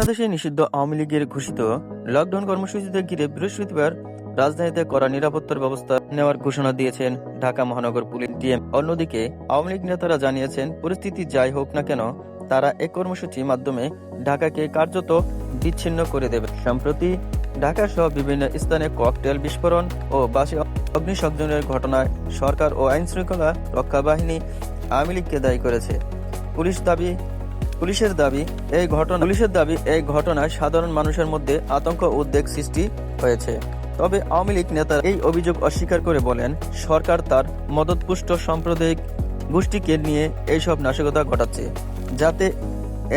বাংলাদেশে নিষিদ্ধ আওয়ামী লীগের ঘোষিত লকডাউন কর্মসূচিতে ঘিরে বৃহস্পতিবার রাজধানীতে কড়া নিরাপত্তার ব্যবস্থা নেওয়ার ঘোষণা দিয়েছেন ঢাকা মহানগর পুলিশ ডিএম। অন্যদিকে আওয়ামী লীগ নেতারা জানিয়েছেন, পরিস্থিতি যাই হোক না কেন, তারা এই কর্মসূচির মাধ্যমে ঢাকাকে কার্যত বিচ্ছিন্ন করে দেবে। সম্প্রতি ঢাকা সহ বিভিন্ন স্থানে ককটেল বিস্ফোরণ ও বাসে অগ্নিসংযোগের ঘটনায় সরকার ও আইন শৃঙ্খলা রক্ষা বাহিনী আওয়ামী লীগকে দায়ী করেছে। পুলিশ দাবি পুলিশের দাবি, এই ঘটনা পুলিশের দাবি, এই ঘটনায় সাধারণ মানুষের মধ্যে আতঙ্ক উদ্বেগ সৃষ্টি হয়েছে। তবে আওয়ামী লীগ নেতারা এই অভিযোগ অস্বীকার করে বলেন, সরকার তার মদতপুষ্ট সাম্প্রদায়িক গোষ্ঠীকে নিয়ে এইসব নাশকতা ঘটাচ্ছে, যাতে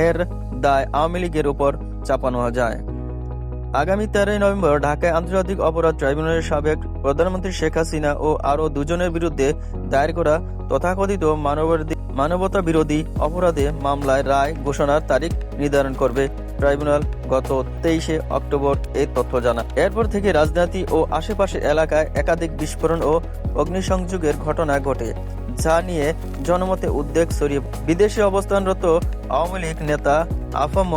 এর দায় আওয়ামী লীগের উপর চাপানো যায়। আগামী তেরোই নভেম্বর ঢাকায় আন্তর্জাতিক অপরাধ ট্রাইব্যুনালের সাবেক প্রধানমন্ত্রী শেখ হাসিনা ও আরও দুজনের বিরুদ্ধে দায়ের করা তথাকথিত মানবাধিকার মানবতা বিরোধী অপরাধে মামলায় রায় ঘোষণার তারিখ নির্ধারণ করবে ট্রাইব্যুনাল গত তেইশে অক্টোবর এই তথ্য জানা এরপর থেকে রাজধানী ও আশেপাশের এলাকায় একাধিক বিস্ফোরণ ও অগ্নিসংযোগের ঘটনা ঘটে, যা নিয়ে জনমতে উদ্বেগ ছড়িয়ে বিদেশে অবস্থানরত আওয়ামী লীগ নেতা আফম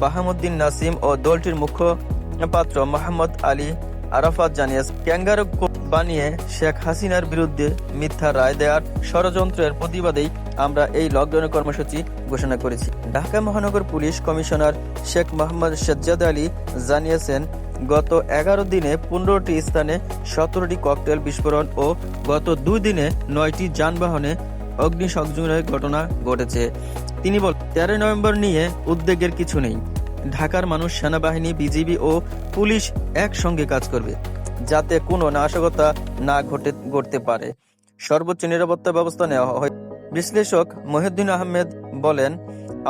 বাহামুদ্দিন নাসিম ও দলটির মুখপাত্র মোহাম্মদ আলী আরাফাত জানিয়েছে ক্যাঙ্গারু বানিয়ে শেখ হাসিনার বিরুদ্ধে মিথ্যা রায় দেওয়ার ষড়যন্ত্রের প্রতিবাদেই আমরা এই লকডাউনের কর্মসূচি ঘোষণা করেছি। ঢাকা মহানগর পুলিশ কমিশনার শেখ মোহাম্মদ সাজ্জাদ আলী জানিয়েছেন, গত এগারো দিনে পনেরোটি স্থানে সতেরোটি ককটেল বিস্ফোরণ ও গত দুই দিনে নয়টি যানবাহনে অগ্নিসংযোগের ঘটনা ঘটেছে। তিনি বল তেরোই নভেম্বর নিয়ে উদ্বেগের কিছু নেই। ঢাকার মানুষ, সেনাবাহিনী, বিজিবি ও পুলিশ একসঙ্গে কাজ করবে। যাতে কোনো নাশকতা না ঘটে, ঘটতে পারে। সর্বোচ্চ নিরাপত্তা ব্যবস্থা নেওয়া হয়। বিশ্লেষক মহিউদ্দিন আহমেদ বলেন,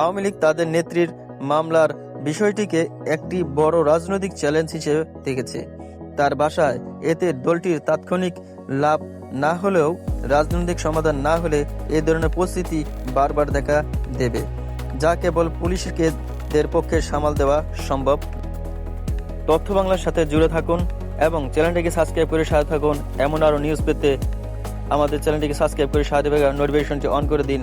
আওয়ামী লীগ তাদের নেত্রীর মামলার বিষয়টিকে একটি বড় রাজনৈতিক চ্যালেঞ্জ হিসেবে দেখেছে। তার বাসায় এতে দলটির তাৎক্ষণিক লাভ না হলেও রাজনৈতিক সমাধান না হলে এ ধরনের পরিস্থিতি বারবার দেখা দেবে, যা কেবল পুলিশকে দের পক্ষে সামাল দেওয়া সম্ভব। তথ্য বাংলার সাথে জুড়ে থাকুন এবং চ্যানেলটিকে সাবস্ক্রাইব করে সাথে থাকুন। এমন আরও নিউজ পেতে আমাদের চ্যানেলটিকে সাবস্ক্রাইব করে সাথে নোটিফিকেশনটি অন করে দিন।